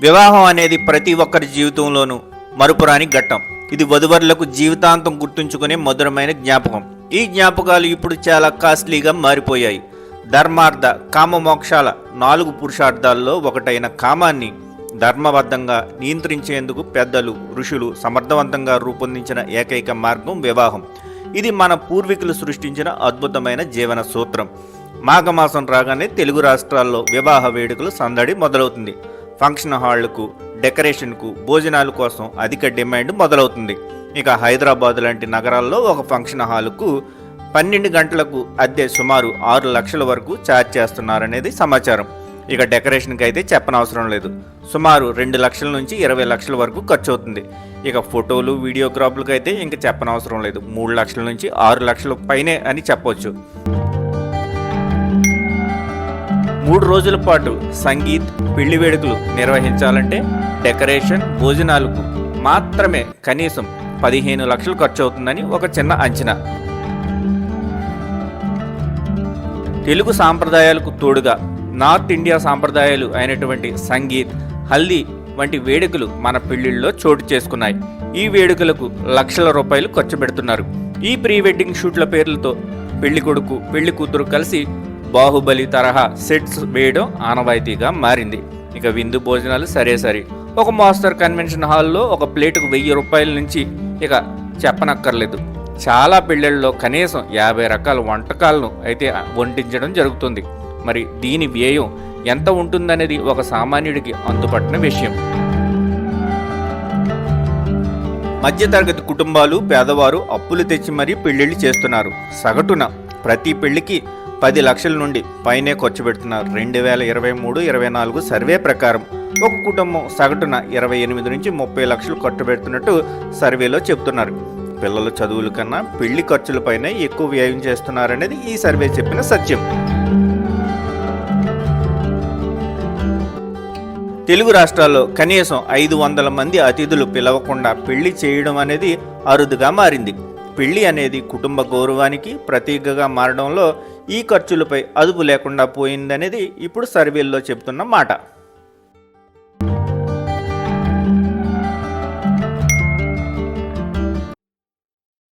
వివాహం అనేది ప్రతి ఒక్కరి జీవితంలోనూ మరుపురాని ఘట్టం. ఇది వధువరులకు జీవితాంతం గుర్తుంచుకునే మధురమైన జ్ఞాపకం. ఈ జ్ఞాపకాలు ఇప్పుడు చాలా కాస్ట్లీగా మారిపోయాయి. ధర్మార్థ కామ మోక్షాల నాలుగు పురుషార్థాల్లో ఒకటైన కామాన్ని ధర్మబద్ధంగా నియంత్రించేందుకు పెద్దలు ఋషులు సమర్థవంతంగా రూపొందించిన ఏకైక మార్గం వివాహం. ఇది మన పూర్వీకులు సృష్టించిన అద్భుతమైన జీవన సూత్రం. మాఘమాసం రాగానే తెలుగు రాష్ట్రాల్లో వివాహ వేడుకలు సందడి మొదలవుతుంది. ఫంక్షన్ హాళ్ళకు డెకరేషన్కు భోజనాల కోసం అధిక డిమాండ్ మొదలవుతుంది. ఇక హైదరాబాద్ లాంటి నగరాల్లో ఒక ఫంక్షన్ హాల్కు పన్నెండు గంటలకు అద్దె సుమారు ఆరు లక్షల వరకు ఛార్జ్ చేస్తున్నారనేది సమాచారం. ఇక డెకరేషన్కి అయితే చెప్పనవసరం లేదు. సుమారు రెండు లక్షల నుంచి ఇరవై లక్షల వరకు ఖర్చు అవుతుంది ఇక ఫోటోలు వీడియోగ్రాఫ్లకు అయితే ఇంకా చెప్పనవసరం లేదు. మూడు లక్షల నుంచి ఆరు లక్షల పైనే అని చెప్పొచ్చు. మూడు రోజుల పాటు సంగీత్ పెళ్ళి వేడుకలు నిర్వహించాలంటే డెకరేషన్ భోజనాలకు మాత్రమే కనీసం పదిహేను లక్షలు ఖర్చు అవుతుందని ఒక చిన్న అంచనా. తెలుగు సాంప్రదాయాలకు తోడుగా నార్త్ ఇండియా సాంప్రదాయాలు అయినటువంటి సంగీత్ హల్దీ వంటి వేడుకలు మన పెళ్ళిళ్ళలో చోటు చేసుకున్నాయి. ఈ వేడుకలకు లక్షల రూపాయలు ఖర్చు పెడుతున్నారు. ఈ ప్రీ వెడ్డింగ్ షూట్ల పేర్లతో పెళ్ళి కొడుకు పెళ్ళి కూతురు కలిసి బాహుబలి తరహా సెట్స్ వేయడం ఆనవాయితీగా మారింది. ఇక విందు భోజనాలు సరే సరే. ఒక మాస్టర్ కన్వెన్షన్ హాల్లో ఒక ప్లేటుకు వెయ్యి రూపాయల నుంచి ఇక చెప్పనక్కర్లేదు. చాలా పెళ్ళిళ్ళలో కనీసం యాభై రకాల వంటకాలను అయితే వండించడం జరుగుతుంది. మరి దీని వ్యయం ఎంత ఉంటుందనేది ఒక సామాన్యుడికి అందుపట్టిన విషయం. మధ్యతరగతి కుటుంబాలు పేదవారు అప్పులు తెచ్చి మరీ పెళ్ళిళ్ళు చేస్తున్నారు. సగటున ప్రతి పెళ్ళికి పది లక్షల నుండి పైనే ఖర్చు పెడుతున్నారు. రెండు వేల ఇరవై మూడు ఇరవై నాలుగు సర్వే ప్రకారం ఒక కుటుంబం సగటున ఇరవై ఎనిమిది నుంచి ముప్పై లక్షలు ఖర్చు పెడుతున్నట్టు సర్వేలో చెప్తున్నారు పిల్లల చదువుల కన్నా పెళ్ళి ఖర్చులపైనే ఎక్కువ వ్యయం చేస్తున్నారనేది ఈ సర్వే చెప్పిన సత్యం. తెలుగు రాష్ట్రాల్లో కనీసం ఐదు వందల మంది అతిథులు పిలవకుండా పెళ్ళి చేయడం అనేది అరుదుగా మారింది. పెళ్ళి అనేది కుటుంబ గౌరవానికి ప్రతీకగా మారడంలో ఈ ఖర్చులపై అదుపు లేకుండా పోయిందనేది ఇప్పుడు సర్వేల్లో చెబుతున్న మాట.